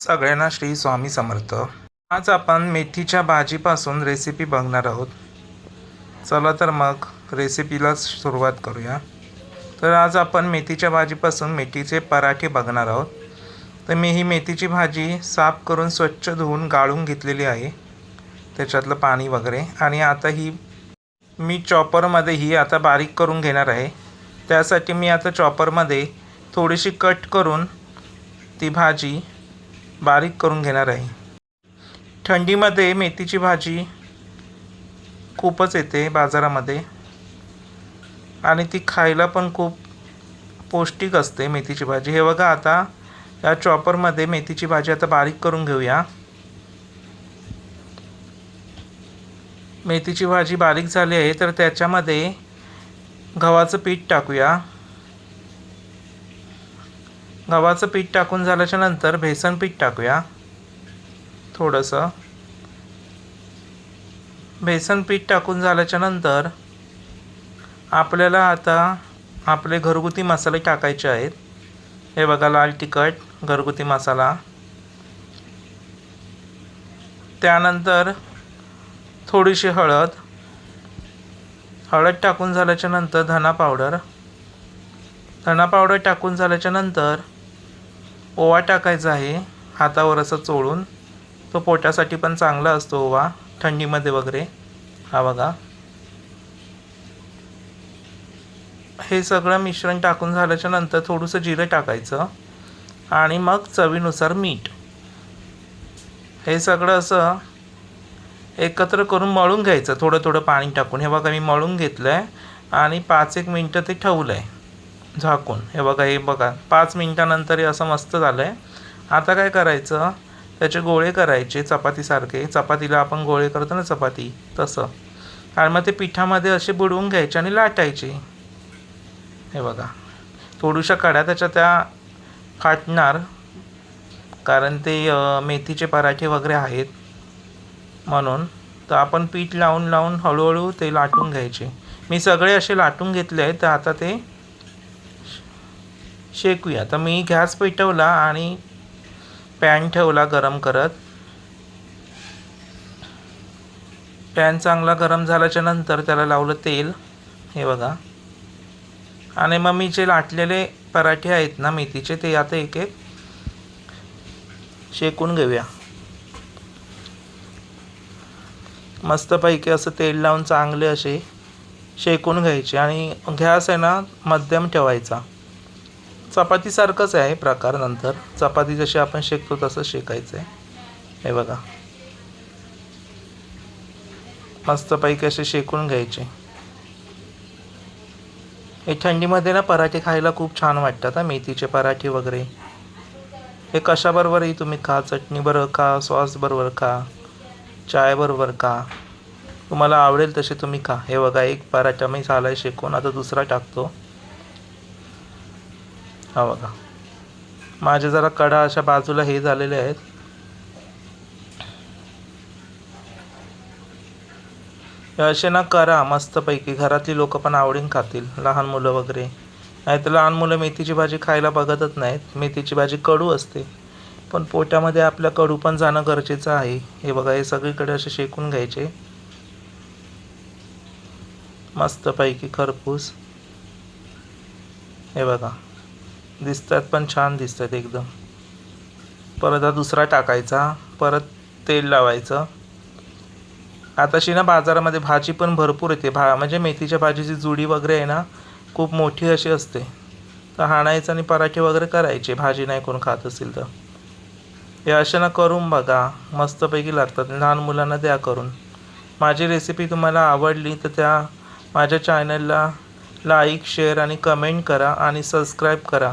सगळ्यांना श्री स्वामी समर्थ. आज आपण मेथीच्या भाजीपासून रेसिपी बघणार आहोत. चला तर मग रेसिपीला सुरुवात करूया. तर आज आपण मेथीच्या भाजीपासून मेथीचे पराठे बघणार आहोत. तर मी ही मेथीची भाजी साफ करून स्वच्छ धुवून गाळून घेतलेली आहे. त्याच्यातलं पाणी वगैरे. आणि आता ही मी चॉपरमध्ये ही आता बारीक करून घेणार आहे. त्यासाठी मी आता चॉपरमध्ये थोडीशी कट करून ती भाजी बारीक करून घेणार आहे. थंडीमध्ये मेथीची भाजी खूपच येते बाजारामध्ये. आणि ती खायला पण खूप पौष्टिक असते मेथीची भाजी. हे बघा आता या चॉपरमध्ये मेथीची भाजी आता बारीक करून घेऊया. मेथीची भाजी बारीक झाली आहे तर त्याच्यामध्ये गव्हाचं पीठ टाकूया. गव्हाचं पीठ टाकून झाल्याच्यानंतर बेसन पीठ टाकूया. थोडंसं. बेसन पीठ टाकून झाल्याच्यानंतर आपल्याला आता आपले घरगुती मसाले टाकायचे आहेत. हे बघा लाल तिखट घरगुती मसाला. त्यानंतर थोडीशी हळद. हळद टाकून झाल्याच्यानंतर धना पावडर. धना पावडर टाकून झाल्याच्यानंतर ओवा टाकायचा आहे हातावर असं चोळून. तो पोटासाठी पण चांगला असतो ओवा थंडीमध्ये वगैरे. हा बघा. हे सगळं मिश्रण टाकून झाल्याच्यानंतर थोडंसं जिरं टाकायचं आणि मग चवीनुसार मीठ. हे सगळं असं एकत्र करून मळून घ्यायचं. थोडं थोडं पाणी टाकून. हे बघा मी मळून घेतलं आहे आणि पाच एक मिनटं ते ठेवलं आहे झाकून. हे बघा हे बघा. पाच मिनटानंतर हे असं मस्त झालं आहे आता काय करायचं? त्याचे गोळे करायचे चपातीसारखे. चपातीला आपण गोळे करतो ना चपाती तसं. आणि मग ते पिठामध्ये असे बुडवून घ्यायचे आणि लाटायचे. हे बघा. थोडूशा कड्या त्याच्या त्या फाटणार. कारण ते मेथीचे पराठे वगैरे आहेत. म्हणून तर आपण पीठ लावून लावून हळूहळू ते लाटून घ्यायचे. मी सगळे असे लाटून घेतले आहेत तर आता ते शेकूया. तर मी गॅस पेटवला आणि पॅन ठेवला गरम करत. पॅन चांगला गरम झाल्याच्यानंतर त्याला लावलं तेल. हे बघा. आणि मग मी जे लाटलेले पराठे आहेत ना मेथीचे ते आता एक एक शेकून घेऊया. मस्तपैकी असं तेल लावून चांगले असे शेकून घ्यायचे. आणि गॅस आहे ना मध्यम ठेवायचा. चपातीसारखंच आहे प्रकार नंतर. चपाती जशी आपण शेकतो तसं शेकायचं आहे हे बघा. मस्तपैकी असे शेकून घ्यायचे. हे थंडीमध्ये ना पराठे खायला खूप छान वाटतात हा मेथीचे पराठे वगैरे. हे कशाबरोबरही तुम्ही खा चटणीबरोबर खा सॉसबरोबर खा चायबरोबर खा. तुम्हाला आवडेल तसे तुम्ही खा. हे बघा एक पराठा मी झाला आहे शेकून आता दुसरा टाकतो. हा बघा. माझ्या जरा कडा अशा बाजूला हे झालेले आहेत. असे ना करा मस्तपैकी. घरातली लोक पण आवडीन खातील लहान मुलं वगैरे. नाही तर लहान मुलं मेथीची भाजी खायला बघतच नाहीत. मेथीची भाजी कडू असते. पण पोटामध्ये आपल्या कडू पण जाणं गरजेचं आहे. हे बघा हे सगळीकडे असे शेकून घ्यायचे. मस्तपैकी खरपूस. हे बघा. दिसतात पण छान दिसतात एकदम. परत हा दुसरा टाकायचा परत तेल लावायचं. आताशी ना बाजारामध्ये भाजी पण भरपूर येते. भा म्हणजे मेथीच्या भाजीची जुडी वगैरे आहे ना खूप मोठी अशी असते. तर हाणायचं आणि पराठे वगैरे करायचे भाजी नाही कोण खात असेल तर. हे असे ना करून बघा मस्तपैकी लागतात. लहान मुलांना द्या करून. माझी रेसिपी तुम्हाला आवडली तर त्या माझ्या चॅनलला लाईक शेअर आणि कमेंट करा आणि सबस्क्राईब करा.